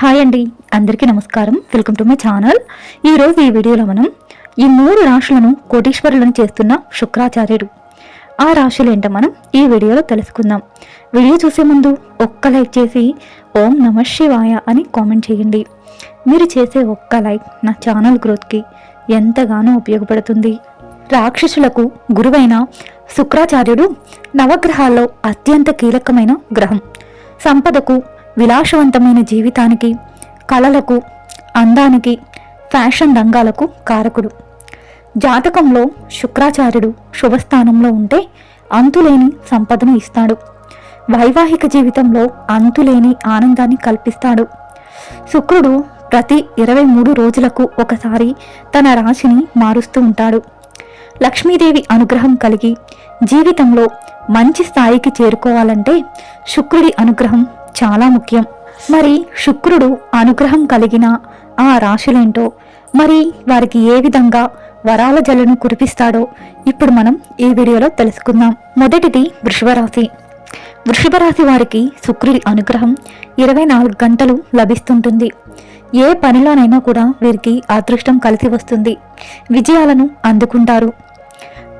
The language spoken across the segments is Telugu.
హాయ్ అండి. అందరికీ నమస్కారం. Welcome to my channel. ఈరోజు ఈ వీడియోలో మనం ఈ మూడు రాశులను కోటీశ్వరులను చేస్తున్న శుక్రాచార్యుడు. ఆ రాశులు ఏంటో మనం ఈ వీడియోలో తెలుసుకుందాం. వీడియో చూసే ముందు ఒక్క లైక్ చేసి ఓం నమ శివాయ అని కామెంట్ చేయండి. మీరు చేసే ఒక్క లైక్ నా ఛానల్ గ్రోత్కి ఎంతగానో ఉపయోగపడుతుంది. రాక్షసులకు గురువైన శుక్రాచార్యుడు నవగ్రహాల్లో అత్యంత కీలకమైన గ్రహం. సంపదకు విలాసవంతమైన జీవితానికి కళలకు అందానికి ఫ్యాషన్ రంగాలకు కారకుడు. జాతకంలో శుక్రాచార్యుడు శుభస్థానంలో ఉంటే అంతులేని సంపదను ఇస్తాడు. వైవాహిక జీవితంలో అంతులేని ఆనందాన్ని కల్పిస్తాడు. శుక్రుడు ప్రతి ఇరవై మూడు రోజులకు ఒకసారి తన రాశిని మారుస్తూ ఉంటాడు. లక్ష్మీదేవి అనుగ్రహం కలిగి జీవితంలో మంచి స్థాయికి చేరుకోవాలంటే శుక్రుడి అనుగ్రహం చాలా ముఖ్యం. మరి శుక్రుడు అనుగ్రహం కలిగిన ఆ రాశులేంటో మరి వారికి ఏ విధంగా వరాల జలను కురిపిస్తాడో ఇప్పుడు మనం ఈ వీడియోలో తెలుసుకుందాం. మొదటిది వృషభరాశి. వృషభరాశి వారికి శుక్రుడి అనుగ్రహం ఇరవై నాలుగు గంటలు లభిస్తుంటుంది. ఏ పనిలోనైనా కూడా వీరికి అదృష్టం కలిసి వస్తుంది. విజయాలను అందుకుంటారు.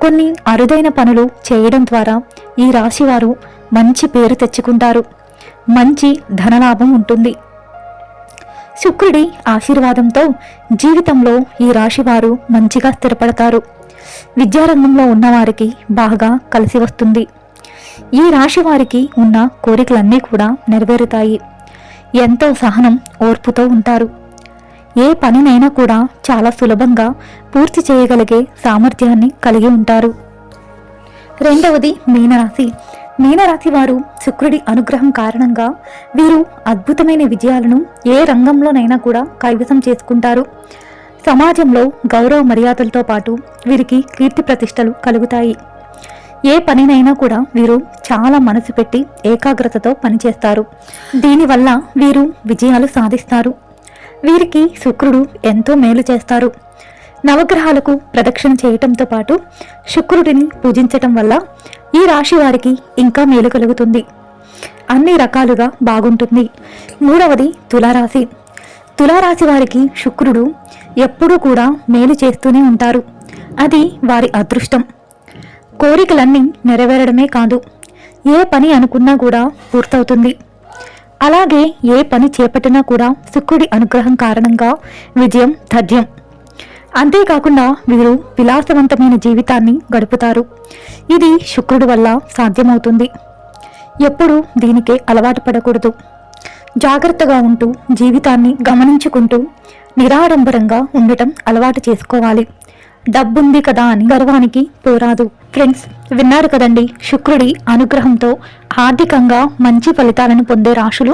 కొన్ని అరుదైన పనులు చేయడం ద్వారా ఈ రాశి వారు మంచి పేరు తెచ్చుకుంటారు. మంచి ధనలాభం ఉంటుంది. శుక్రుడి ఆశీర్వాదంతో జీవితంలో ఈ రాశి వారు మంచిగా స్థిరపడతారు. విద్యారంగంలో ఉన్నవారికి బాగా కలిసి వస్తుంది. ఈ రాశి వారికి ఉన్న కోరికలన్నీ కూడా నెరవేరుతాయి. ఎంతో సహనం ఓర్పుతో ఉంటారు. ఏ పనినైనా కూడా చాలా సులభంగా పూర్తి చేయగలిగే సామర్థ్యాన్ని కలిగి ఉంటారు. రెండవది మీనరాశి. మీనరాశి వారు శుక్రుడి అనుగ్రహం కారణంగా వీరు అద్భుతమైన విజయాలను ఏ రంగంలోనైనా కూడా కైవసం చేసుకుంటారు. సమాజంలో గౌరవ మర్యాదలతో పాటు వీరికి కీర్తి ప్రతిష్టలు కలుగుతాయి. ఏ పనినైనా కూడా వీరు చాలా మనసు పెట్టి ఏకాగ్రతతో పనిచేస్తారు. దీనివల్ల వీరు విజయాలు సాధిస్తారు. వీరికి శుక్రుడు ఎంతో మేలు చేస్తారు. నవగ్రహాలకు ప్రదక్షిణ చేయటంతో పాటు శుక్రుడిని పూజించటం వల్ల ఈ రాశి వారికి ఇంకా మేలు కలుగుతుంది. అన్ని రకాలుగా బాగుంటుంది. మూడవది తులారాశి. తులారాశి వారికి శుక్రుడు ఎప్పుడూ కూడా మేలు చేస్తూనే ఉంటారు. అది వారి అదృష్టం. కోరికలన్నీ నెరవేరడమే కాదు. ఏ పని అనుకున్నా కూడా పూర్తవుతుంది. అలాగే ఏ పని చేపట్టినా కూడా శుక్రుడి అనుగ్రహం కారణంగా విజయం తథ్యం అంతేకాకుండా వీరు విలాసవంతమైన జీవితాన్ని గడుపుతారు. ఇది శుక్రుడి వల్ల సాధ్యమవుతుంది. ఎప్పుడు దీనికే అలవాటు పడకూడదు. జాగ్రత్తగా ఉంటూ జీవితాన్ని గమనించుకుంటూ నిరాడంబరంగా ఉండటం అలవాటు చేసుకోవాలి. డబ్బుంది కదా అని గర్వానికి పోరాదు. ఫ్రెండ్స్ విన్నారు కదండి శుక్రుడి అనుగ్రహంతో ఆర్థికంగా మంచి ఫలితాలను పొందే రాశులు